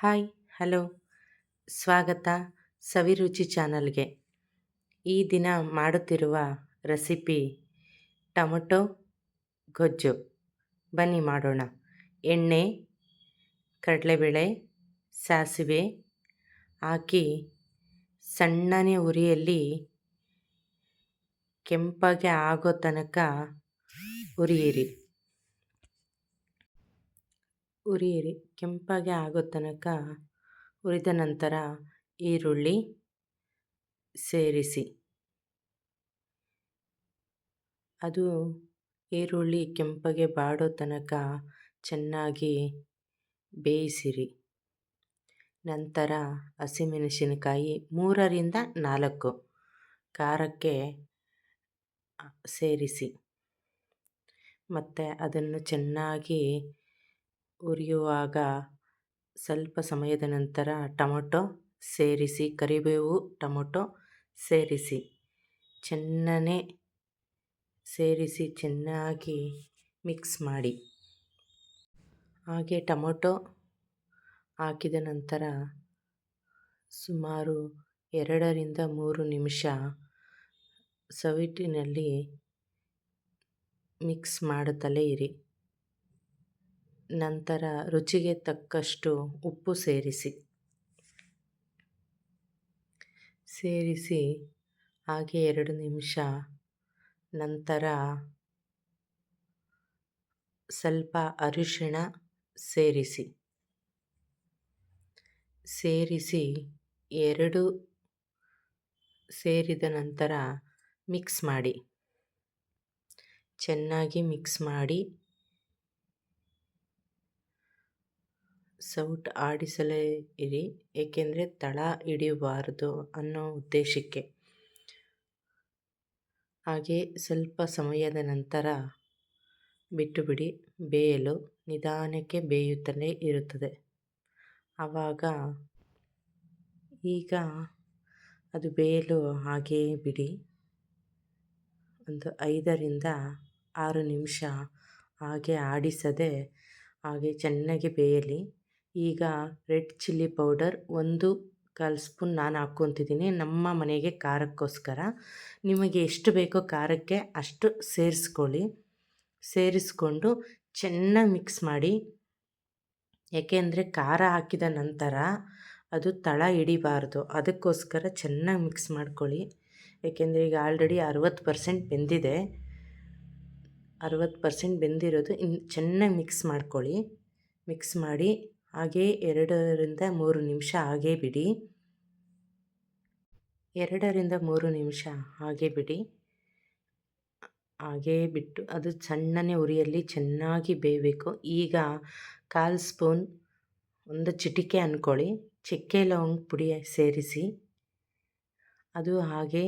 Hi, hello. ಸ್ವಾಗತ ಸವಿರುಚಿ ಚಾನಲ್ಗೆ. ಈ ದಿನ ಮಾಡುತ್ತಿರುವ ರೆಸಿಪಿ ಟೊಮೊಟೊ ಗೊಜ್ಜು. ಬನ್ನಿ ಮಾಡೋಣ. ಎಣ್ಣೆ, ಕಡಲೆಬೇಳೆ, ಸಾಸಿವೆ ಹಾಕಿ ಸಣ್ಣನೆ ಉರಿಯಲ್ಲಿ ಕೆಂಪಗೆ ಆಗೋ ತನಕ ಉರಿಯಿರಿ. ಉರಿಯಿರಿ, ಕೆಂಪಗೆ ಆಗೋ ತನಕ ಹುರಿದ ನಂತರ ಈರುಳ್ಳಿ ಸೇರಿಸಿ. ಅದು ಈರುಳ್ಳಿ ಕೆಂಪಗೆ ಬಾಡೋ ತನಕ ಚೆನ್ನಾಗಿ ಬೇಯಿಸಿರಿ. ನಂತರ ಹಸಿಮೆಣಸಿನಕಾಯಿ ಮೂರರಿಂದ ನಾಲ್ಕು ಖಾರಕ್ಕೆ ಸೇರಿಸಿ. ಮತ್ತು ಅದನ್ನು ಚೆನ್ನಾಗಿ ಉರಿಯುವಾಗ ಸ್ವಲ್ಪ ಸಮಯದ ನಂತರ ಟೊಮೊಟೊ ಸೇರಿಸಿ, ಕರಿಬೇವು ಟೊಮೊಟೊ ಸೇರಿಸಿ ಚೆನ್ನಾಗಿ ಸೇರಿಸಿ ಚೆನ್ನಾಗಿ ಮಿಕ್ಸ್ ಮಾಡಿ. ಹಾಗೆ ಟೊಮೊಟೊ ಹಾಕಿದ ನಂತರ ಸುಮಾರು ಎರಡರಿಂದ ಮೂರು ನಿಮಿಷ ಸವಿಟಿನಲ್ಲಿ ಮಿಕ್ಸ್ ಮಾಡುತ್ತಲೇ ಇರಿ. ನಂತರ ರುಚಿಗೆ ತಕ್ಕಷ್ಟು ಉಪ್ಪು ಸೇರಿಸಿ. ಸೇರಿಸಿ ಹಾಗೆ ಎರಡು ನಿಮಿಷ. ನಂತರ ಸ್ವಲ್ಪ ಅರಿಶಿಣ ಸೇರಿಸಿ. ಸೇರಿಸಿ ಎರಡು ಸೇರಿದ ನಂತರ ಮಿಕ್ಸ್ ಮಾಡಿ. ಚೆನ್ನಾಗಿ ಮಿಕ್ಸ್ ಮಾಡಿ. ಸೌಟ್ ಆಡಿಸಲೇ ಇರಿ, ಏಕೆಂದರೆ ತಳ ಹಿಡಿಯಬಾರದು ಅನ್ನೋ ಉದ್ದೇಶಕ್ಕೆ. ಹಾಗೆ ಸ್ವಲ್ಪ ಸಮಯದ ನಂತರ ಬಿಟ್ಟು ಬಿಡಿ ಬೇಯಲು ನಿಧಾನಕ್ಕೆ ಬೇಯುತ್ತಲೇ ಇರುತ್ತದೆ. ಆವಾಗ ಈಗ ಅದು ಬೇಯಲು ಹಾಗೆಯೇ ಬಿಡಿ. ಒಂದು ಐದರಿಂದ ಆರು ನಿಮಿಷ ಹಾಗೆ ಆಡಿಸದೆ ಹಾಗೆ ಚೆನ್ನಾಗಿ ಬೇಯಲಿ. ಈಗ ರೆಡ್ ಚಿಲ್ಲಿ ಪೌಡರ್ ಒಂದು ಕಾಲು ಸ್ಪೂನ್ ನಾನು ಹಾಕ್ಕೊತಿದ್ದೀನಿ. ನಮ್ಮ ಮನೆಗೆ ಖಾರಕ್ಕೋಸ್ಕರ. ನಿಮಗೆ ಎಷ್ಟು ಬೇಕೋ ಖಾರಕ್ಕೆ ಅಷ್ಟು ಸೇರಿಸ್ಕೊಳ್ಳಿ. ಸೇರಿಸ್ಕೊಂಡು ಚೆನ್ನಾಗಿ ಮಿಕ್ಸ್ ಮಾಡಿ. ಯಾಕೆಂದರೆ ಖಾರ ಹಾಕಿದ ನಂತರ ಅದು ತಳ ಹಿಡಿಬಾರ್ದು. ಅದಕ್ಕೋಸ್ಕರ ಚೆನ್ನಾಗಿ ಮಿಕ್ಸ್ ಮಾಡ್ಕೊಳ್ಳಿ. ಏಕೆಂದರೆ ಈಗ ಆಲ್ರೆಡಿ ಅರುವತ್ತು ಪರ್ಸೆಂಟ್ ಬೆಂದಿದೆ. ಅರುವತ್ತು ಪರ್ಸೆಂಟ್ ಬೆಂದಿರೋದು ಇನ್ನು ಚೆನ್ನಾಗಿ ಮಿಕ್ಸ್ ಮಾಡ್ಕೊಳ್ಳಿ. ಮಿಕ್ಸ್ ಮಾಡಿ ಹಾಗೇ ಎರಡರಿಂದ ಮೂರು ನಿಮಿಷ ಹಾಗೇ ಬಿಡಿ. ಎರಡರಿಂದ ಮೂರು ನಿಮಿಷ ಹಾಗೆ ಬಿಡಿ. ಹಾಗೇ ಬಿಟ್ಟು ಅದು ಸಣ್ಣನೆ ಉರಿಯಲ್ಲಿ ಚೆನ್ನಾಗಿ ಬೇಯಬೇಕು. ಈಗ ಕಾಲು ಸ್ಪೂನ್ ಒಂದು ಚಿಟಿಕೆ ಅಂದ್ಕೊಳ್ಳಿ ಚಕ್ಕೆ ಲವಂಗ್ ಪುಡಿ ಸೇರಿಸಿ. ಅದು ಹಾಗೆ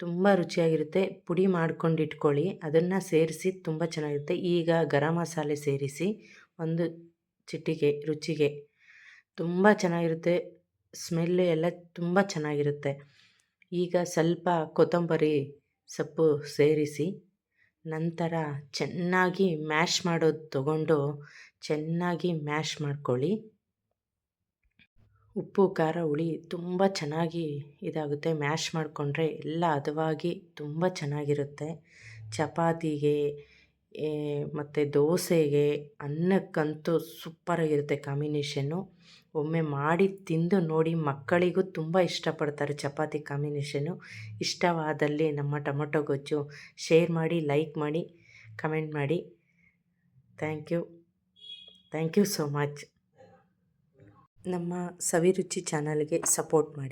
ತುಂಬ ರುಚಿಯಾಗಿರುತ್ತೆ. ಪುಡಿ ಮಾಡ್ಕೊಂಡು ಇಟ್ಕೊಳ್ಳಿ. ಅದನ್ನು ಸೇರಿಸಿ ತುಂಬ ಚೆನ್ನಾಗಿರುತ್ತೆ. ಈಗ ಗರಂ ಮಸಾಲೆ ಸೇರಿಸಿ ಒಂದು ಚಿಟಿಕೆ ರುಚಿಗೆ. ತುಂಬ ಚೆನ್ನಾಗಿರುತ್ತೆ. ಸ್ಮೆಲ್ಲು ಎಲ್ಲ ತುಂಬ ಚೆನ್ನಾಗಿರುತ್ತೆ. ಈಗ ಸ್ವಲ್ಪ ಕೊತ್ತಂಬರಿ ಸೊಪ್ಪು ಸೇರಿಸಿ, ನಂತರ ಚೆನ್ನಾಗಿ ಮ್ಯಾಶ್ ಮಾಡೋದು ತಗೊಂಡು ಚೆನ್ನಾಗಿ ಮ್ಯಾಶ್ ಮಾಡ್ಕೊಳ್ಳಿ. ಉಪ್ಪು, ಖಾರ, ಹುಳಿ ತುಂಬ ಚೆನ್ನಾಗಿ ಇದಾಗುತ್ತೆ. ಮ್ಯಾಶ್ ಮಾಡಿಕೊಂಡ್ರೆ ಎಲ್ಲ ಹದವಾಗಿ ತುಂಬ ಚೆನ್ನಾಗಿರುತ್ತೆ. ಚಪಾತಿಗೆ ಮತ್ತು ದೋಸೆಗೆ ಅನ್ನಕ್ಕಂತೂ ಸೂಪರಾಗಿರುತ್ತೆ ಕಾಂಬಿನೇಷನ್ನು. ಒಮ್ಮೆ ಮಾಡಿ ತಿಂದು ನೋಡಿ ಮಕ್ಕಳಿಗೂ ತುಂಬ ಇಷ್ಟಪಡ್ತಾರೆ ಚಪಾತಿ ಕಾಂಬಿನೇಷನ್ನು. ಇಷ್ಟವಾದಲ್ಲಿ ನಮ್ಮ ಟೊಮೊಟೊ ಗೊಜ್ಜು. ಶೇರ್ ಮಾಡಿ, ಲೈಕ್ ಮಾಡಿ, ಕಮೆಂಟ್ ಮಾಡಿ. Thank you. Thank you so much. ನಮ್ಮ ಸವಿರುಚಿ ಚಾನಲ್ಗೆ ಸಪೋರ್ಟ್ ಮಾಡಿ.